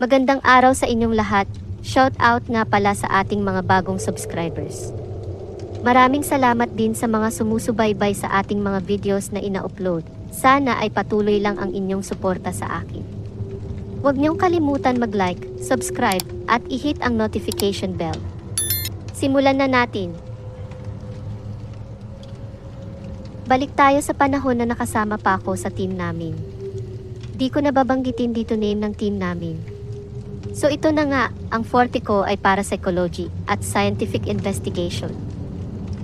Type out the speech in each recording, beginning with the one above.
Magandang araw sa inyong lahat. Shout out nga pala sa ating mga bagong subscribers. Maraming salamat din sa mga sumusubaybay sa ating mga videos na ina-upload. Sana ay patuloy lang ang inyong suporta sa akin. Huwag niyong kalimutan mag-like, subscribe, at i-hit ang notification bell. Simulan na natin. Balik tayo sa panahon na nakasama pa ako sa team namin. Di ko nababanggitin dito name ng team namin. So ito na nga, ang forte ko ay para psychology at scientific investigation.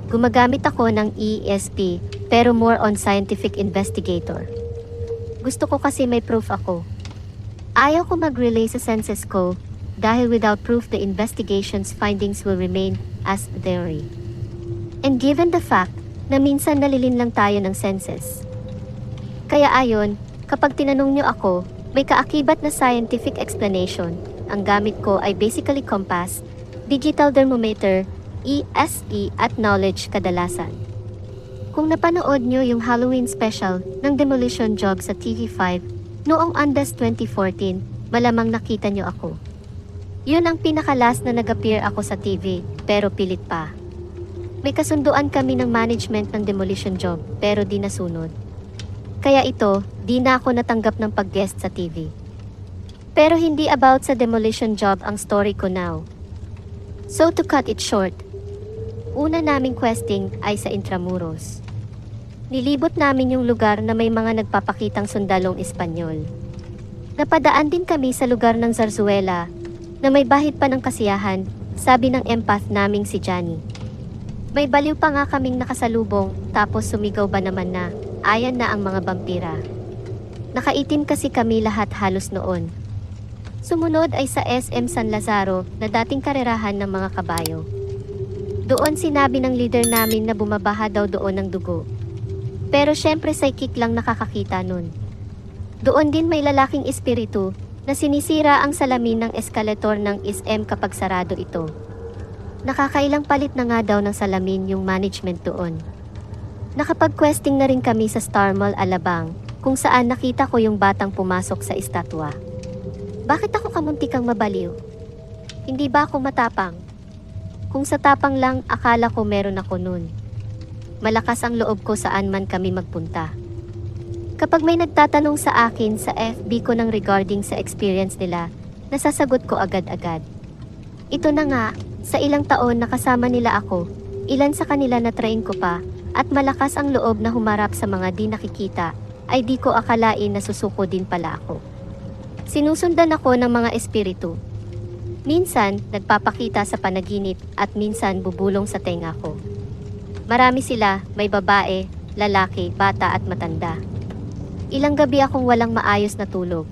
Gumagamit ako ng ESP pero more on scientific investigator. Gusto ko kasi may proof ako. Ayaw ko mag-relay sa senses ko dahil without proof the investigation's findings will remain as theory. And given the fact na minsan nalilin lang tayo ng senses. Kaya ayon, kapag tinanong nyo ako, may kaakibat na scientific explanation. Ang gamit ko ay basically compass, digital thermometer, ESE at knowledge kadalasan. Kung napanood nyo yung Halloween special ng Demolition Job sa TV5 noong Andas 2014, malamang nakita nyo ako. Yun ang pinakalas na nag-appear ako sa TV, pero pilit pa. May kasunduan kami ng management ng demolition job, pero di nasunod. Kaya ito, di na ako natanggap ng pag-guest sa TV. Pero hindi about sa demolition job ang story ko now. So to cut it short, una naming questing ay sa Intramuros. Nilibot namin yung lugar na may mga nagpapakitang sundalong Espanyol. Napadaan din kami sa lugar ng Zarzuela na may bahid pa ng kasiyahan, sabi ng empath naming si Johnny. May baliw pa nga kaming nakasalubong tapos sumigaw ba naman na, ayan na ang mga vampira. Nakaitim kasi kami lahat halos noon. Sumunod ay sa SM San Lazaro na dating karerahan ng mga kabayo. Doon sinabi ng leader namin na bumabaha daw doon ng dugo. Pero syempre psychic lang nakakakita nun. Doon din may lalaking espiritu na sinisira ang salamin ng eskalator ng SM kapag sarado ito. Nakakailang palit na nga daw ng salamin yung management doon. Nakapag-questing na rin kami sa Star Mall Alabang kung saan nakita ko yung batang pumasok sa estatwa. Bakit ako kamuntikang mabaliw? Hindi ba ako matapang? Kung sa tapang lang, akala ko meron ako nun. Malakas ang loob ko saan man kami magpunta. Kapag may nagtatanong sa akin sa FB ko ng regarding sa experience nila, nasasagot ko agad-agad. Ito na nga, sa ilang taon nakasama nila ako, ilan sa kanila na train ko pa, at malakas ang loob na humarap sa mga di nakikita, ay di ko akalain na susuko din pala ako. Sinusundan ako ng mga espiritu. Minsan, nagpapakita sa panaginip at minsan bubulong sa tenga ko. Marami sila, may babae, lalaki, bata at matanda. Ilang gabi akong walang maayos na tulog.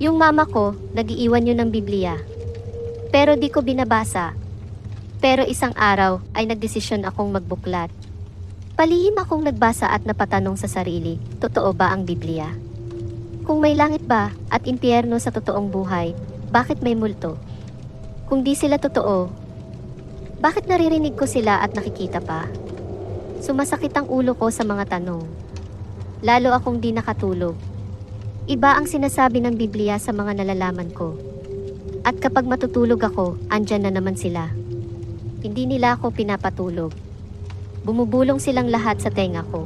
Yung mama ko, nagiiwan yun ng Biblia. Pero di ko binabasa. Pero isang araw ay nagdesisyon akong magbuklat. Palihim akong nagbasa at napatanong sa sarili, totoo ba ang Biblia? Kung may langit ba at impyerno sa totoong buhay, bakit may multo? Kung di sila totoo, bakit naririnig ko sila at nakikita pa? Sumasakit ang ulo ko sa mga tanong. Lalo akong di nakatulog. Iba ang sinasabi ng Biblia sa mga nalalaman ko. At kapag matutulog ako, andyan na naman sila. Hindi nila ako pinapatulog. Bumubulong silang lahat sa tenga ko.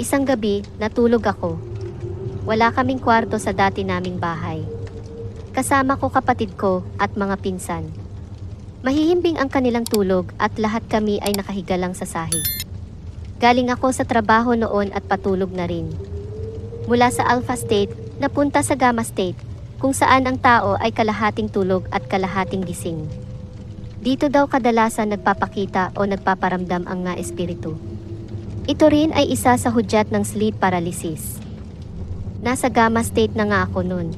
Isang gabi, natulog ako. Wala kaming kwarto sa dati naming bahay. Kasama ko kapatid ko at mga pinsan. Mahihimbing ang kanilang tulog at lahat kami ay nakahiga lang sa sahig. Galing ako sa trabaho noon at patulog na rin. Mula sa Alpha State, napunta sa Gamma State, kung saan ang tao ay kalahating tulog at kalahating gising. Dito daw kadalasan nagpapakita o nagpaparamdam ang nga espiritu. Ito rin ay isa sa hudyat ng sleep paralysis. Nasa Gamma State na nga ako noon.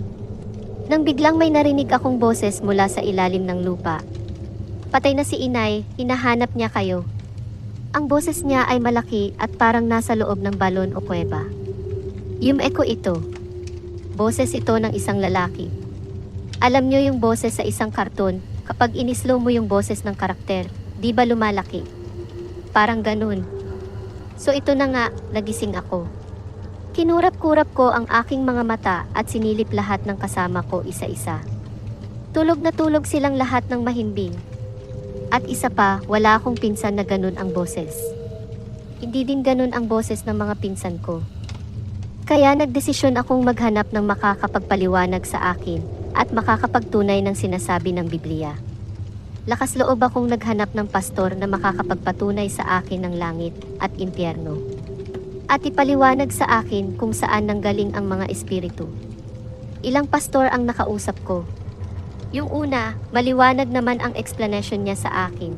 Nang biglang may narinig akong boses mula sa ilalim ng lupa. Patay na si inay, hinahanap niya kayo. Ang boses niya ay malaki at parang nasa loob ng balon o kuweba. Yung echo ito. Boses ito ng isang lalaki. Alam niyo yung boses sa isang karton, kapag inislow mo yung boses ng karakter, di ba lumalaki? Parang ganun. So ito na nga, nagising ako. Kinurap-kurap ko ang aking mga mata at sinilip lahat ng kasama ko isa-isa. Tulog na tulog silang lahat ng mahimbing. At isa pa, wala akong pinsan na ganun ang boses. Hindi din ganun ang boses ng mga pinsan ko. Kaya nagdesisyon akong maghanap ng makakapagpaliwanag sa akin at makakapagtunay ng sinasabi ng Biblia. Lakas loob akong naghanap ng pastor na makakapagpatunay sa akin ng langit at impyerno. At ipaliwanag sa akin kung saan nanggaling ang mga espiritu. Ilang pastor ang nakausap ko. Yung una, maliwanag naman ang explanation niya sa akin.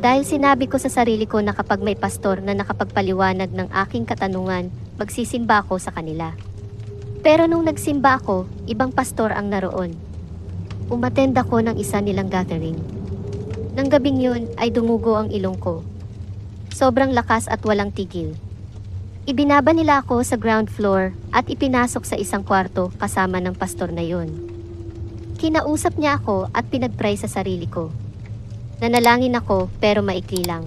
Dahil sinabi ko sa sarili ko na kapag may pastor na nakapagpaliwanag ng aking katanungan, magsisimba ako sa kanila. Pero nung nagsimba ako, ibang pastor ang naroon. Umatend ako ng isa nilang gathering. Nang gabing yun ay dumugo ang ilong ko. Sobrang lakas at walang tigil. Ibinaba nila ako sa ground floor at ipinasok sa isang kwarto kasama ng pastor na yun. Kinausap niya ako at pinagpray sa sarili ko. Nanalangin ako pero maikli lang.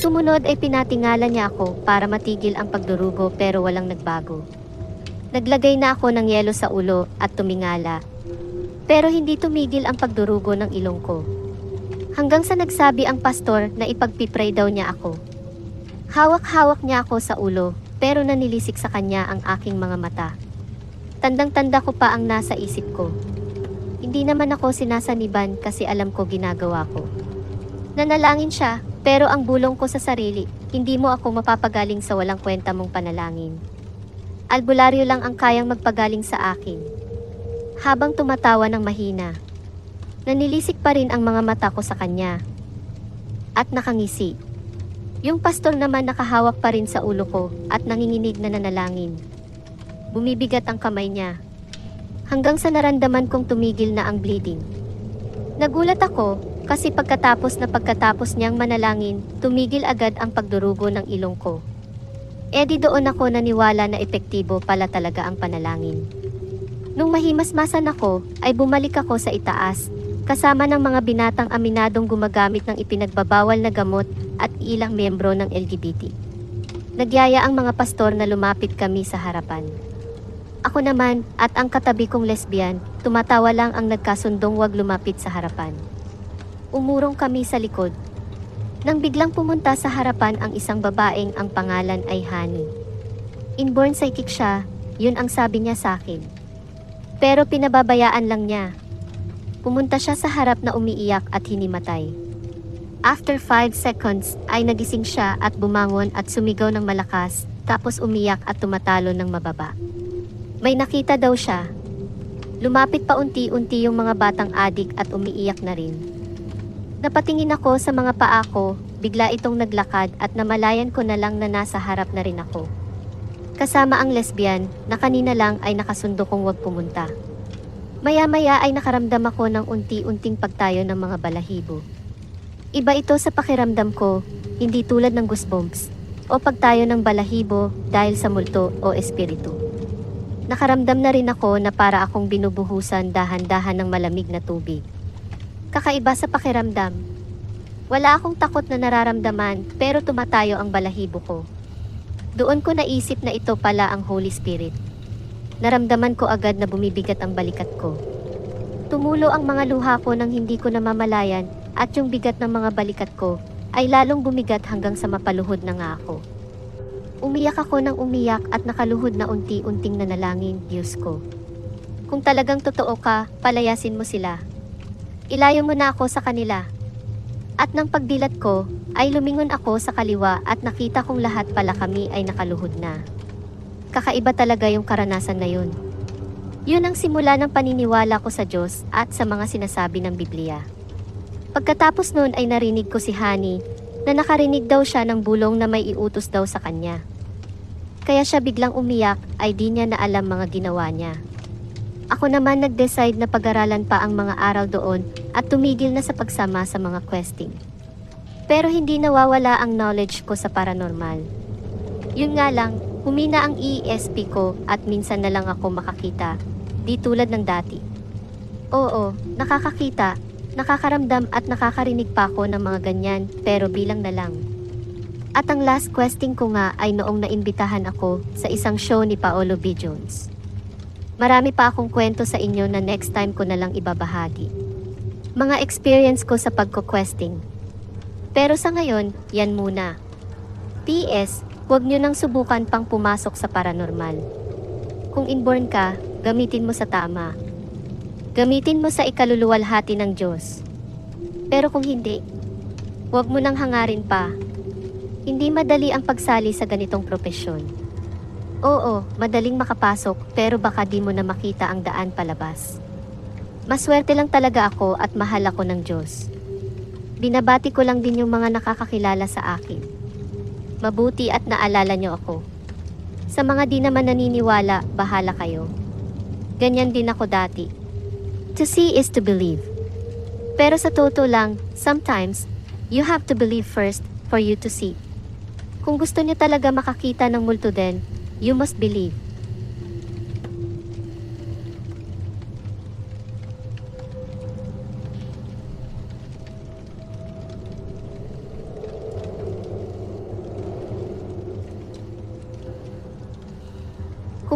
Sumunod ay pinatingala niya ako para matigil ang pagdurugo pero walang nagbago. Naglagay na ako ng yelo sa ulo at tumingala. Pero hindi tumigil ang pagdurugo ng ilong ko. Hanggang sa nagsabi ang pastor na ipagpipray daw niya ako. Hawak-hawak niya ako sa ulo pero nanilisik sa kanya ang aking mga mata. Tandang-tanda ko pa ang nasa isip ko. Hindi naman ako sinasaniban kasi alam ko ginagawa ko. Nanalangin siya pero ang bulong ko sa sarili, hindi mo ako mapapagaling sa walang kwenta mong panalangin. Albularyo lang ang kayang magpagaling sa akin. Habang tumatawa ng mahina, nanilisik pa rin ang mga mata ko sa kanya. At nakangisi. Yung pastor naman nakahawak pa rin sa ulo ko at nanginginig na nanalangin. Bumibigat ang kamay niya. Hanggang sa naramdaman kong tumigil na ang bleeding. Nagulat ako kasi pagkatapos na pagkatapos niyang manalangin, tumigil agad ang pagdurugo ng ilong ko. E doon ako naniwala na epektibo pala talaga ang panalangin. Nung mahimasmasan ako, ay bumalik ako sa itaas, kasama ng mga binatang aminadong gumagamit ng ipinagbabawal na gamot at ilang membro ng LGBT. Nagyaya ang mga pastor na lumapit kami sa harapan. Ako naman at ang katabi kong lesbian, tumatawa lang ang nagkasundong wag lumapit sa harapan. Umurong kami sa likod. Nang biglang pumunta sa harapan ang isang babaeng ang pangalan ay Honey. Inborn psychic siya, yun ang sabi niya sa akin. Pero pinababayaan lang niya. Pumunta siya sa harap na umiiyak at hinimatay. After 5 seconds ay nagising siya at bumangon at sumigaw ng malakas tapos umiyak at tumatalo ng mababa. May nakita daw siya. Lumapit pa unti-unti yung mga batang adik at umiiyak na rin. Napatingin ako sa mga paa ko, bigla itong naglakad at namalayan ko na lang na nasa harap na rin ako. Kasama ang lesbian na kanina lang ay nakasundo kong wag pumunta. Maya-maya ay nakaramdam ako ng unti-unting pagtayo ng mga balahibo. Iba ito sa pakiramdam ko, hindi tulad ng goosebumps o pagtayo ng balahibo dahil sa multo o espiritu. Nakaramdam na rin ako na para akong binubuhusan dahan-dahan ng malamig na tubig. Kakaiba sa pakiramdam. Wala akong takot na nararamdaman pero tumatayo ang balahibo ko. Doon ko naisip na ito pala ang Holy Spirit. Naramdaman ko agad na bumibigat ang balikat ko. Tumulo ang mga luha ko nang hindi ko namamalayan at yung bigat ng mga balikat ko ay lalong bumigat hanggang sa mapaluhod na nga ako. Umiyak ako ng umiyak at nakaluhod na unti-unting nanalangin, Diyos ko. Kung talagang totoo ka, palayasin mo sila. Ilayo mo na ako sa kanila. At nang pagdilat ko, ay lumingon ako sa kaliwa at nakita kong lahat pala kami ay nakaluhod na. Kakaiba talaga yung karanasan na yun. Yun ang simula ng paniniwala ko sa Diyos at sa mga sinasabi ng Biblia. Pagkatapos noon ay narinig ko si Hani na nakarinig daw siya ng bulong na may iutos daw sa kanya. Kaya siya biglang umiyak ay di niya na alam mga ginawa niya. Ako naman nag-decide na pag-aralan pa ang mga aral doon at tumigil na sa pagsama sa mga questing. Pero hindi nawawala ang knowledge ko sa paranormal. Yun nga lang, humina ang ESP ko at minsan na lang ako makakita, di tulad ng dati. Oo, nakakakita, nakakaramdam at nakakarinig pa ako ng mga ganyan pero bilang na lang. At ang last questing ko nga ay noong naimbitahan ako sa isang show ni Paolo B. Jones. Marami pa akong kwento sa inyo na next time ko na lang ibabahagi. Mga experience ko sa pagko-questing. Pero sa ngayon, yan muna. P.S. Huwag nyo nang subukan pang pumasok sa paranormal. Kung inborn ka, gamitin mo sa tama. Gamitin mo sa ikaluluwalhati ng Diyos. Pero kung hindi, huwag mo nang hangarin pa. Hindi madali ang pagsali sa ganitong propesyon. Oo, madaling makapasok pero baka di mo na makita ang daan palabas. Maswerte lang talaga ako at mahal ako ng Diyos. Binabati ko lang din yung mga nakakakilala sa akin. Mabuti at naalala nyo ako. Sa mga di naman naniniwala, bahala kayo. Ganyan din ako dati. To see is to believe. Pero sa totoo lang, sometimes, you have to believe first for you to see. Kung gusto niyo talaga makakita ng multo din, you must believe.